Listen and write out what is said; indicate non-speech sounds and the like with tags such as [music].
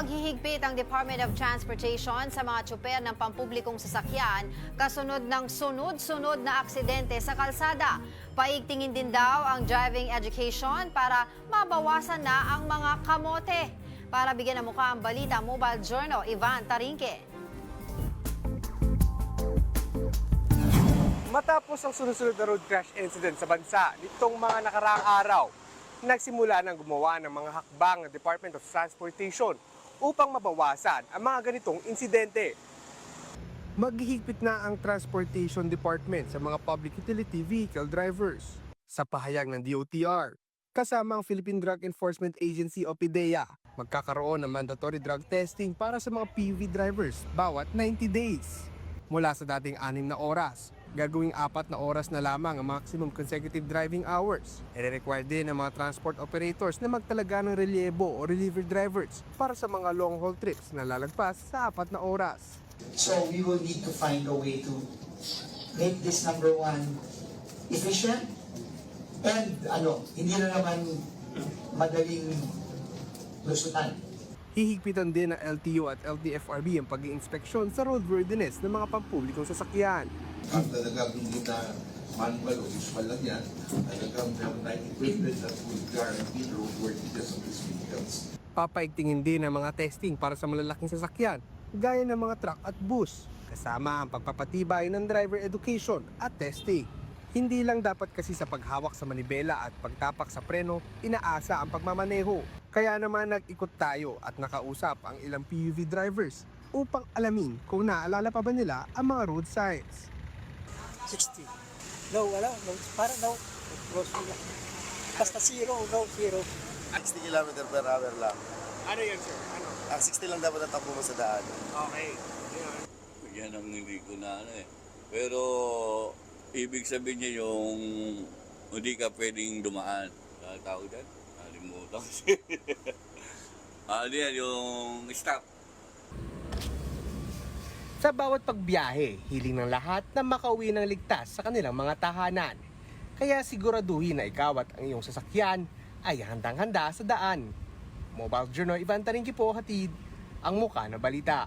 Maghihigpit ang Department of Transportation sa mga tsuper ng pampublikong sasakyan kasunod ng sunod-sunod na aksidente sa kalsada. Paigtingin din daw ang driving education para mabawasan na ang mga kamote. Para bigyan ng mukha ang balita, Mobile Journal, Ivan Tarinque. Matapos ang sunod-sunod na road crash incident sa bansa nitong mga nakaraang araw, nagsimula ng gumawa ng mga hakbang ng Department of Transportation upang mabawasan ang mga ganitong insidente. Maghihigpit na ang Transportation Department sa mga public utility vehicle drivers sa pahayag ng DOTR. Kasama ang Philippine Drug Enforcement Agency o PDEA, magkakaroon ng mandatory drug testing para sa mga PV drivers bawat 90 days. Mula sa dating anim na oras, gagawing apat na oras na lamang ang maximum consecutive driving hours. I-require din ng mga transport operators na magtalaga ng reliebo o reliever drivers para sa mga long haul trips na lalagpas sa apat na oras. So we will need to find a way to make this number one efficient and ano, hindi na naman madaling lusutan. Hihigpitan din ng LTO at LTFRB ang pag-iinspeksyon sa roadworthiness ng mga pampublikong sasakyan. Ang talagang hindi na manual o visual lang yan, talagang meron tayong equipment that will guarantee the roadworthiness of these vehicles. Papaigtingin din ang mga testing para sa malalaking sasakyan, gaya ng mga truck at bus, kasama ang pagpapatibay ng driver education at testing. Hindi lang dapat kasi sa paghawak sa manibela at pagtapak sa preno, inaasa ang pagmamaneho. Kaya naman nag-ikot tayo at nakausap ang ilang PUV drivers upang alamin kung naalala pa ba nila ang mga road signs. 60. No, wala. No, para no. Cross lang. Basta zero, no, zero. 60 km per hour lang. Ano yan sir? Ano? Ang 60 lang dapat ang takbo mo sa daan. Okay. Yan ang hindi ko na ano eh. Pero ibig sabihin niya yung hindi ka pwedeng dumaan. Ano tawag dyan? Nalimutan ko [laughs] siya. ano yan, yung stop. Sa bawat pagbiyahe, hiling ng lahat na makauwi ng ligtas sa kanilang mga tahanan. Kaya siguraduhin na ikaw at ang iyong sasakyan ay handang-handa sa daan. Mobile Journal Ivan Taringki po hatid ang muka na balita.